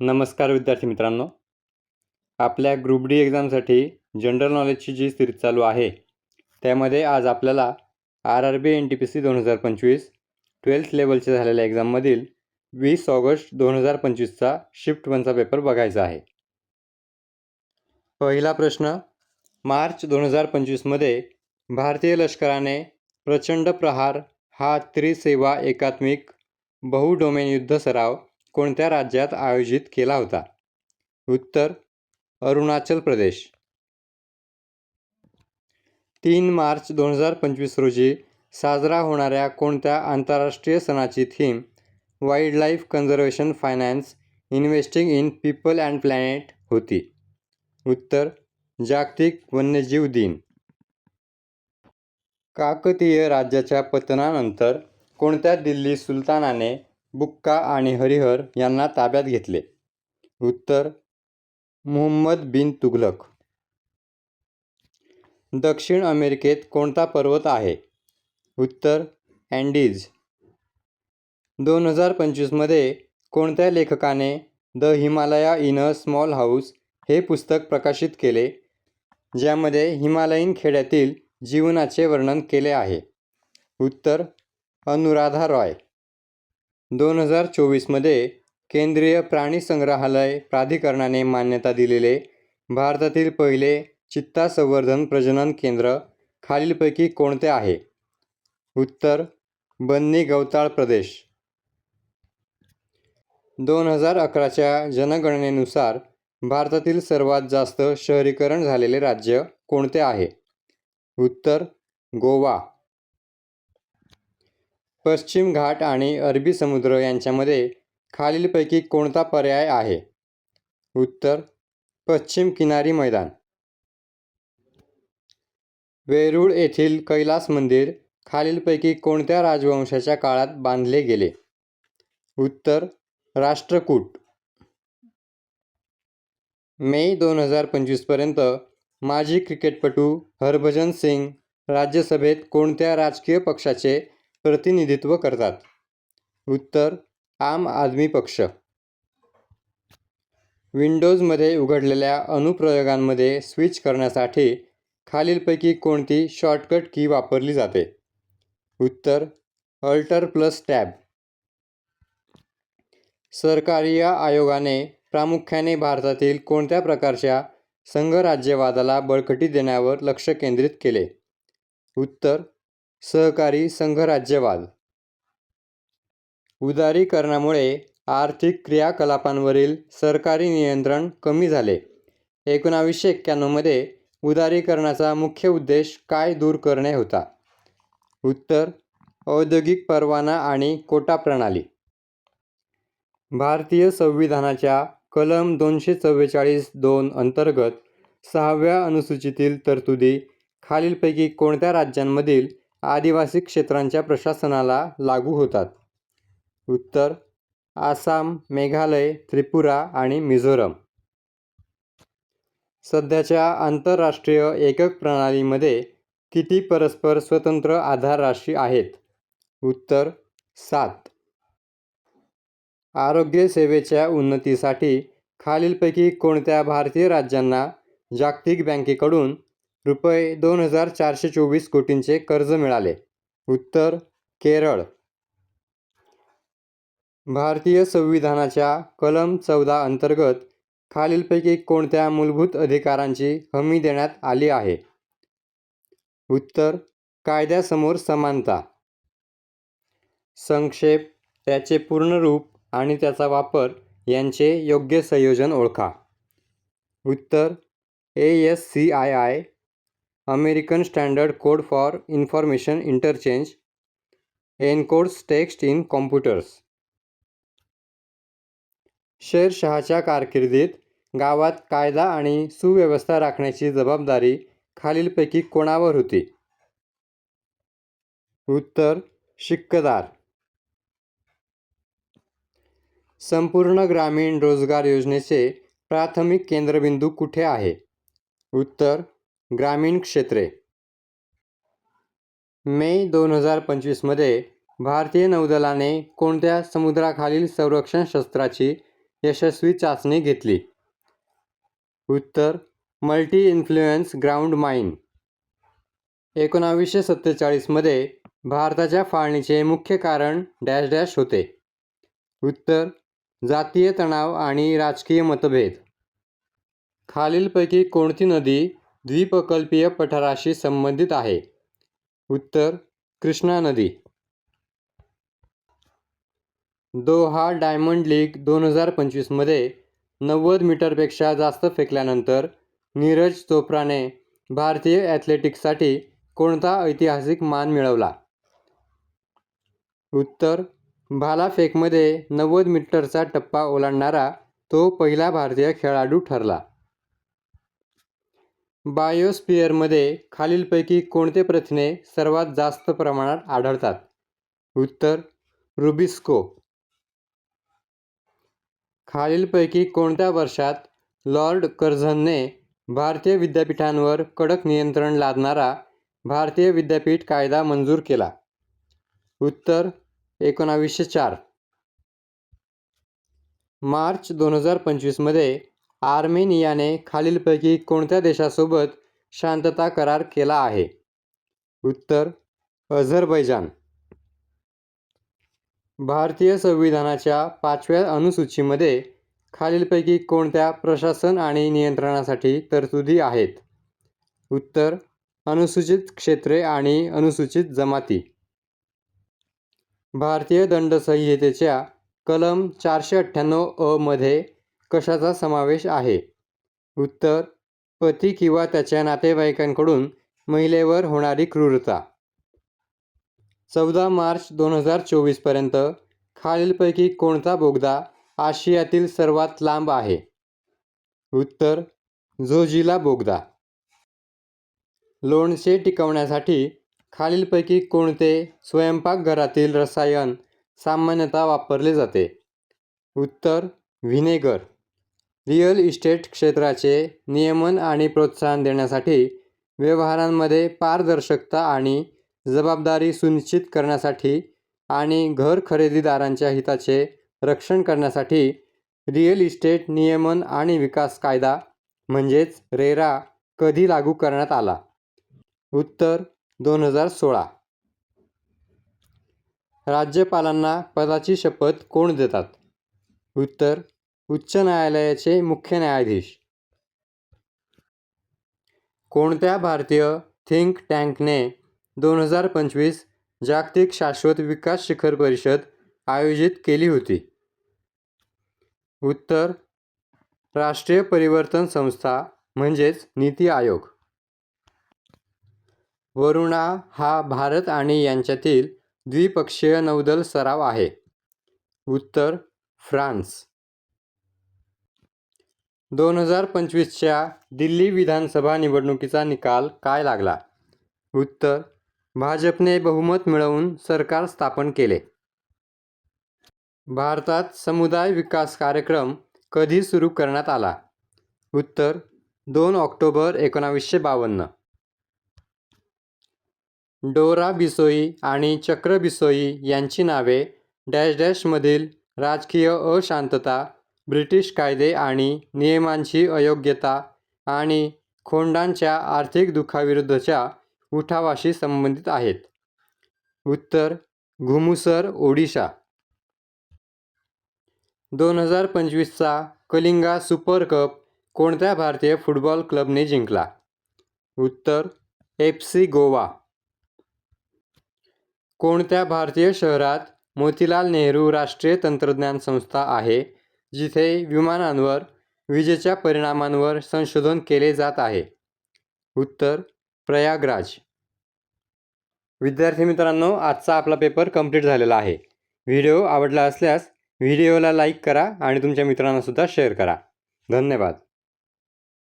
नमस्कार विद्यार्थी मित्रांनो. आपल्या ग्रुप डी एक्झामसाठी जनरल नॉलेजची जी सिरीज चालू आहे त्यामध्ये आज आपल्याला R R B N T P C दोन हजार पंचवीस ट्वेल्थ लेवलच्या झालेल्या एक्झाममधील वीस ऑगस्ट दोन हजार पंचवीसचा शिफ्ट वनचा पेपर बघायचा आहे. पहिला प्रश्न मार्च दोन हजार पंचवीसमध्ये भारतीय लष्कराने प्रचंड प्रहार हा त्रिसेवा एकात्मिक बहुडोमेन युद्ध सराव कोणत्या राज्यात आयोजित केला होता? उत्तर अरुणाचल प्रदेश. तीन मार्च दोन हजार पंचवीस रोजी साजरा होणाऱ्या कोणत्या आंतरराष्ट्रीय सणाची theme wild life conservation finance investing in people and planet होती? उत्तर जागतिक वन्यजीव दिन. काकतीय राज्याच्या पतनानंतर कोणत्या दिल्ली सुलतानाने बुक्का आणि हरिहर यांना ताब्यात घेतले. उत्तर मुहम्मद बिन तुघलक दक्षिण अमेरिकेत कोणता पर्वत आहे? उत्तर अँडीज. दोन हजार पंचवीसमध्ये कोणत्या लेखकाने the Himalaya in a small house हे पुस्तक प्रकाशित केले ज्यामध्ये हिमालयीन खेड्यातील जीवनाचे वर्णन केले आहे? उत्तर अनुराधा रॉय. दोन हजार चोवीसमध्ये केंद्रीय प्राणी संग्रहालय प्राधिकरणाने मान्यता दिलेले भारतातील पहिले चित्ता संवर्धन प्रजनन केंद्र खालीलपैकी कोणते आहे? उत्तर बन्नी गवताळ प्रदेश. दोन हजार अकराच्या जनगणनेनुसार भारतातील सर्वात जास्त शहरीकरण झालेले राज्य कोणते आहे? उत्तर गोवा. पश्चिम घाट आणि अरबी समुद्र यांच्यामध्ये खालीलपैकी कोणता पर्याय आहे? उत्तर पश्चिम किनारी मैदान. वेरूळ येथील कैलास मंदिर खालीलपैकी कोणत्या राजवंशाच्या काळात बांधले गेले? उत्तर राष्ट्रकूट. मे दोन हजार पंचवीसपर्यंत माजी क्रिकेटपटू हरभजन सिंग राज्यसभेत कोणत्या राजकीय पक्षाचे प्रतिनिधित्व करतात. उत्तर आम आदमी पक्ष. विंडोजमध्ये उघडलेल्या अनुप्रयोगांमध्ये स्विच करण्यासाठी खालीलपैकी कोणती शॉर्टकट की वापरली जाते? उत्तर अल्टर प्लस टॅब. सरकारी या आयोगाने प्रामुख्याने भारतातील कोणत्या प्रकारच्या संघराज्यवादाला बळकटी देण्यावर लक्ष केंद्रित केले? उत्तर सहकारी संघराज्यवाद उदारीकरणामुळे आर्थिक क्रियाकलापांवरील सरकारी नियंत्रण कमी झाले. एकोणावीसशे एक्क्याण्णवमध्ये उदारीकरणाचा मुख्य उद्देश काय दूर करणे होता? उत्तर औद्योगिक परवाना आणि कोटा प्रणाली. भारतीय संविधानाच्या कलम दोनशे चव्वेचाळीस दोन अंतर्गत सहाव्या अनुसूचीतील तरतुदी खालीलपैकी कोणत्या राज्यांमधील आदिवासी क्षेत्रांच्या प्रशासनाला लागू होतात. उत्तर आसाम मेघालय त्रिपुरा आणि मिझोरम. सध्याच्या आंतरराष्ट्रीय एकक प्रणालीमध्ये किती परस्पर स्वतंत्र आधार राशी आहेत? उत्तर सात. आरोग्य सेवेच्या उन्नतीसाठी खालीलपैकी कोणत्या भारतीय राज्यांना जागतिक बँकेकडून रुपये दोन हजार चारशे चोवीस कोटींचे कर्ज मिळाले. उत्तर केरळ. भारतीय संविधानाच्या कलम चौदा अंतर्गत खालीलपैकी कोणत्या मूलभूत अधिकारांची हमी देण्यात आली आहे? उत्तर कायद्यासमोर समानता. संक्षेप त्याचे पूर्ण रूप आणि त्याचा वापर यांचे योग्य संयोजन ओळखा. उत्तर A S C I I American standard code for information interchange encodes text in computers. शेरशहाच्या कारकिर्दीत गावात कायदा आणि सुव्यवस्था राखण्याची जबाबदारी खालीलपैकी कोणावर होती? उत्तर शिक्कदार. संपूर्ण ग्रामीण रोजगार योजनेचे प्राथमिक केंद्रबिंदू कुठे आहे? उत्तर ग्रामीण क्षेत्रे. मे दोन हजार पंचवीसमध्ये भारतीय नौदलाने कोणत्या समुद्राखालील संरक्षण शस्त्राची यशस्वी चाचणी घेतली? उत्तर मल्टी इन्फ्लुएन्स ग्राउंड माइन एकोणावीसशे सत्तेचाळीसमध्ये भारताच्या फाळणीचे मुख्य कारण डॅश डॅश होते. उत्तर जातीय तणाव आणि राजकीय मतभेद. खालीलपैकी कोणती नदी द्विप्रकल्पीय पठाराशी संबंधित आहे. उत्तर कृष्णा नदी. दोहा डायमंड लीग दोन हजार पंचवीसमध्ये नव्वद मीटरपेक्षा जास्त फेकल्यानंतर नीरज चोप्राने भारतीय ॲथलेटिक्ससाठी कोणता ऐतिहासिक मान मिळवला? उत्तर भालाफेकमध्ये नव्वद मीटरचा टप्पा ओलांडणारा तो पहिला भारतीय खेळाडू ठरला. बायोस्फियरमध्ये खालीलपैकी कोणते प्रथिने सर्वात जास्त प्रमाणात आढळतात? उत्तर रुबिस्को. खालीलपैकी कोणत्या वर्षात लॉर्ड कर्झनने भारतीय विद्यापीठांवर कडक नियंत्रण लादणारा भारतीय विद्यापीठ कायदा मंजूर केला? उत्तर एकोणावीसशे चार. मार्च दोन हजार पंचवीसमध्ये आर्मेनियाने खालीलपैकी कोणत्या देशासोबत शांतता करार केला आहे? उत्तर अझरबैजान. भारतीय संविधानाच्या पाचव्या अनुसूचीमध्ये खालीलपैकी कोणत्या प्रशासन आणि नियंत्रणासाठी तरतुदी आहेत? उत्तर अनुसूचित क्षेत्रे आणि अनुसूचित जमाती. भारतीय दंड संहितेच्या कलम चारशे अठ्ठ्याण्णव अ मध्ये कशाचा समावेश आहे? उत्तर पती किंवा त्याच्या नातेवाईकांकडून महिलेवर होणारी क्रूरता. चौदा मार्च दोन हजार चोवीसपर्यंत खालीलपैकी कोणता बोगदा आशियातील सर्वात लांब आहे? उत्तर झोजिला बोगदा. लोणचे टिकवण्यासाठी खालीलपैकी कोणते स्वयंपाकघरातील रसायन सामान्यतः वापरले जाते? उत्तर व्हिनेगर. रिअल इस्टेट क्षेत्राचे नियमन आणि प्रोत्साहन देण्यासाठी व्यवहारांमध्ये पारदर्शकता आणि जबाबदारी सुनिश्चित करण्यासाठी आणि घर खरेदीदारांच्या हिताचे रक्षण करण्यासाठी रिअल इस्टेट नियमन आणि विकास कायदा म्हणजेच रेरा कधी लागू करण्यात आला? उत्तर दोन हजार सोळा. राज्यपालांना पदाची शपथ कोण देतात? उत्तर उच्च न्यायालयाचे मुख्य न्यायाधीश. कोणत्या भारतीय थिंक टँकने दोन हजार पंचवीस जागतिक शाश्वत विकास शिखर परिषद आयोजित केली होती? उत्तर राष्ट्रीय परिवर्तन संस्था म्हणजेच नीती आयोग. वरुणा हा भारत आणि यांच्यातील द्विपक्षीय नौदल सराव आहे. उत्तर फ्रान्स. दोन हजार पंचवीसच्या दिल्ली विधानसभा निवडणुकीचा निकाल काय लागला? उत्तर भाजपने बहुमत मिळवून सरकार स्थापन केले. भारतात समुदाय विकास कार्यक्रम कधी सुरू करण्यात आला? उत्तर दोन ऑक्टोबर एकोणावीसशे बावन्न. डोरा बिसोई आणि चक्र बिसोई यांची नावे डॅश डॅशमधील राजकीय अशांतता ब्रिटिश कायदे आणि नियमांची अयोग्यता आणि खोंडांच्या आर्थिक दुःखाविरुद्धच्या उठावाशी संबंधित आहेत. उत्तर घुमुसर ओडिशा. दोन हजार पंचवीसचा कलिंगा सुपर कप कोणत्या भारतीय फुटबॉल क्लबने जिंकला? उत्तर एफ सी गोवा. कोणत्या भारतीय शहरात मोतीलाल नेहरू राष्ट्रीय तंत्रज्ञान संस्था आहे? जिथे विमानांवर विजेच्या परिणामांवर संशोधन केले जात आहे. उत्तर प्रयागराज. विद्यार्थी मित्रांनो आजचा आपला पेपर कंप्लीट झालेला आहे. व्हिडिओ आवडला असल्यास व्हिडिओला लाईक करा आणि तुमच्या मित्रांनासुद्धा शेअर करा. धन्यवाद.